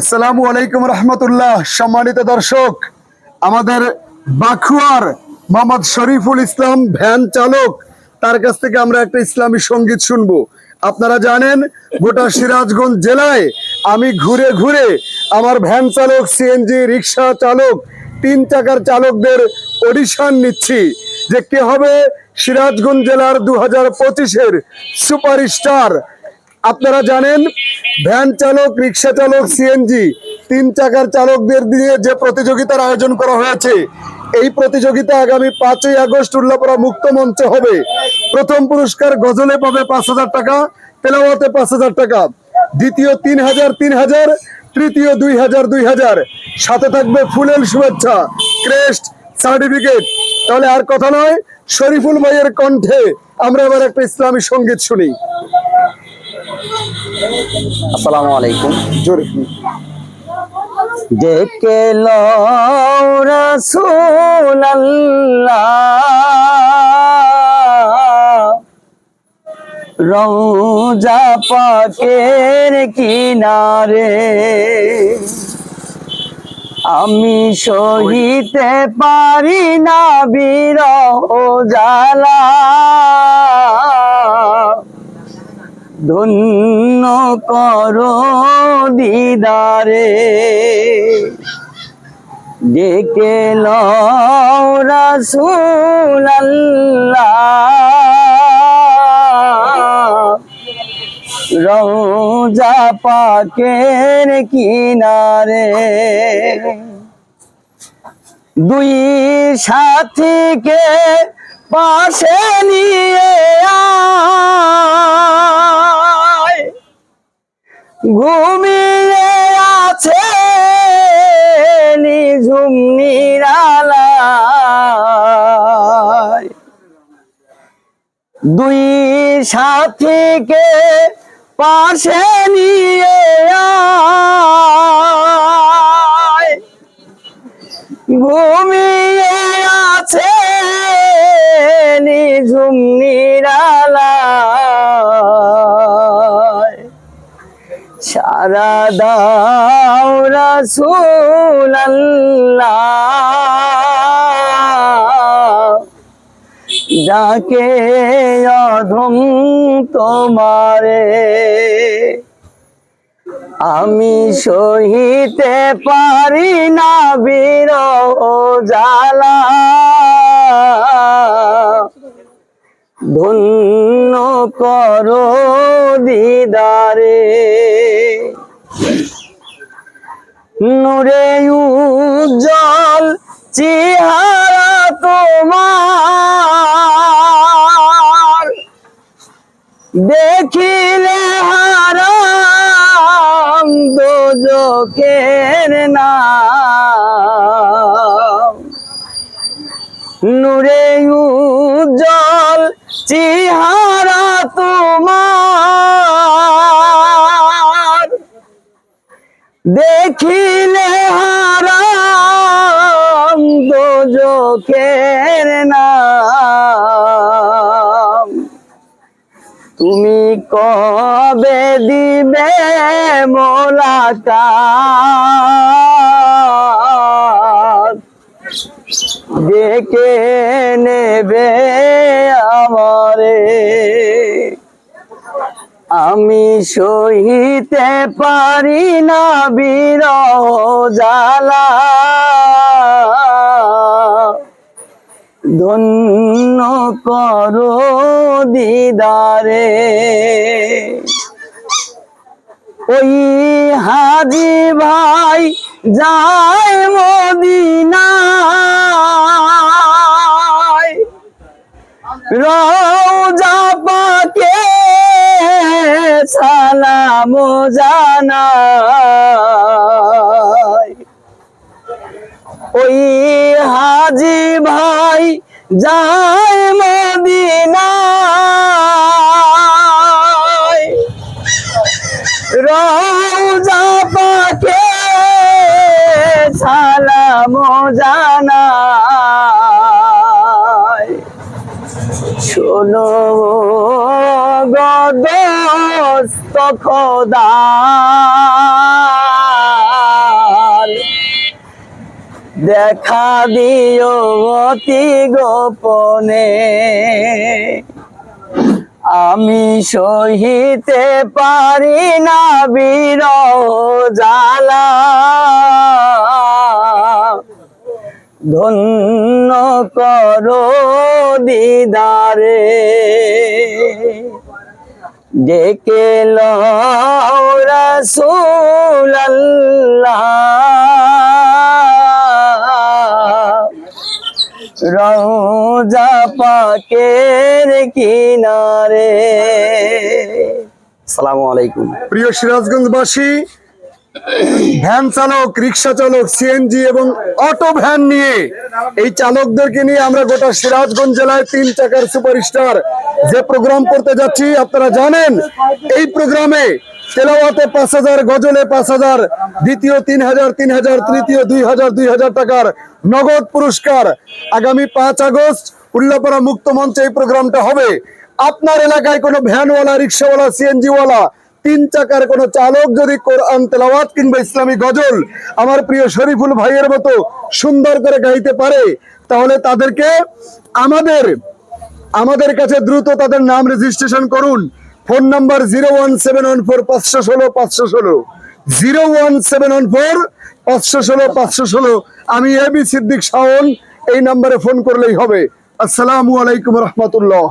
আসসালামু আলাইকুম রহমতুল্লাহ। সম্মানিত দর্শক, আমাদের বাখুয়ার মোহাম্মদ শরীফুল ইসলাম ভ্যান চালক, তার কাছ থেকে আমরা একটা ইসলামী সংগীত শুনব। আপনারা জানেন, গোটা সিরাজগঞ্জ জেলায় আমি ঘুরে ঘুরে আমার ভ্যান চালক, সিএনজি রিক্সা চালক, তিন চাকার চালকদের অডিশন নিচ্ছি যে কে হবে সিরাজগঞ্জ জেলার দু হাজার পঁচিশের সুপারস্টার আপনারা জানেন, ভ্যান চালক, রিক্সা চালক সিএনজি তিন চাকার চালকদের দিয়ে যে প্রতিযোগিতার আয়োজন করা হয়েছে, এই প্রতিযোগিতা আগামী পাঁচই আগস্ট উল্লাপড়া মুক্ত মঞ্চে হবে। প্রথম পুরস্কার গজলে পাবে পাঁচ হাজার টাকা, তেলাওয়াতে পাঁচ হাজার টাকা। দ্বিতীয় তিন হাজার তিন হাজার, তৃতীয় দুই হাজার দুই হাজার। সাথে থাকবে ফুলেল শুভেচ্ছা, ক্রেস্ট, সার্টিফিকেট। তাহলে আর কথা নয়, শরীফুল ভাইয়ের কণ্ঠে আমরা এবার একটা ইসলামী সংগীত শুনি। আসসালামু আলাইকুম। ডেকে রসুল রৌজা পাকের কিনারে আমি সহিতে পারি না বিরহ জালা ধন্য করো দিদারে। ডেকে রোজা পাকের কিনারে। দুই সাথীকে পাশে নিয়ে আয়। ঘুমিয়ে আছে নিঝুম নিরালায়। দুই সাথীকে পাশে নিয়ে ঘুমিয়ে আছে নিঝুম নিরালায়। সারা দাও যাকে অধম তোমারে আমি সহিতে পারি না বীর জালা ধন্য করো দিদারে। নূরে উজ্জ্বল চেহারা তোমার। দেখিলে হারাম দোজকের নাম। নূরে উজ্জ্বল চেহারা তোমার। দেখিলে হারাম দোজকের নাম। তুমি কবে দিবে মোলাকাত? ডেকে নেবে আমারে। আমি সহিতে পারি না বিরহ জালা ধন্য করো দিদারে। ওই হাজি ভাই যায় মদিনায়। রওজা পাকে সালাম জানায় ওই হাজি ভাই যায় মদিনায়। রওজা পাকে সালাম জানায় শোনো গদস্ত খোদা দেখা দিও অতি গোপনে। আমি সহিতে পারি না বিরহ জালা ধন্য করো দিদারে। ডেকে রসুল রোজা পাকের কিনারে। সালামু আলাইকুম। প্রিয় সিরাজগঞ্জবাসী ভ্যান চালক, রিক্সা চালক সিএনজি এবং অটো ভ্যান নিয়ে এই চালকদেরকে নিয়ে আমরা গোটা সিরাজগঞ্জ জেলায় তিন চাকার সুপারস্টার যে প্রোগ্রাম করতে যাচ্ছি, আপনারা জানেন, এই প্রোগ্রামে তেলাওয়াতে পাঁচ হাজার, গজলে পাঁচ হাজার, দ্বিতীয় তিন হাজার তিন হাজার, তৃতীয় দুই হাজার দুই হাজার টাকার নগদ পুরস্কার আগামী পাঁচ আগস্ট উল্লাপাড়া মুক্ত মঞ্চে এই প্রোগ্রামটা হবে। আপনার এলাকায় কোনো ভ্যানওয়ালা, রিক্সাওয়ালা সিএনজিওয়ালা তিন চাকার কোন চালক যদি কোরআন তেলাওয়াত কিংবা ইসলামী গজল আমার প্রিয় শরীফুল ভাইয়ের মতো সুন্দর করে গাইতে পারে, তাহলে তাদেরকে আমাদের আমাদের কাছে দ্রুত তাদের নাম রেজিস্ট্রেশন করুন। Phone number zero one seven one four পাঁচশো ষোলো পাঁচশো ষোলো zero one seven one four পাঁচশো ষোলো পাঁচশো ষোলো আমি এবি সিদ্দিক শাওন এই নাম্বারে ফোন করলেই হবে। আসসালামু আলাইকুম রহমতুল্লাহ।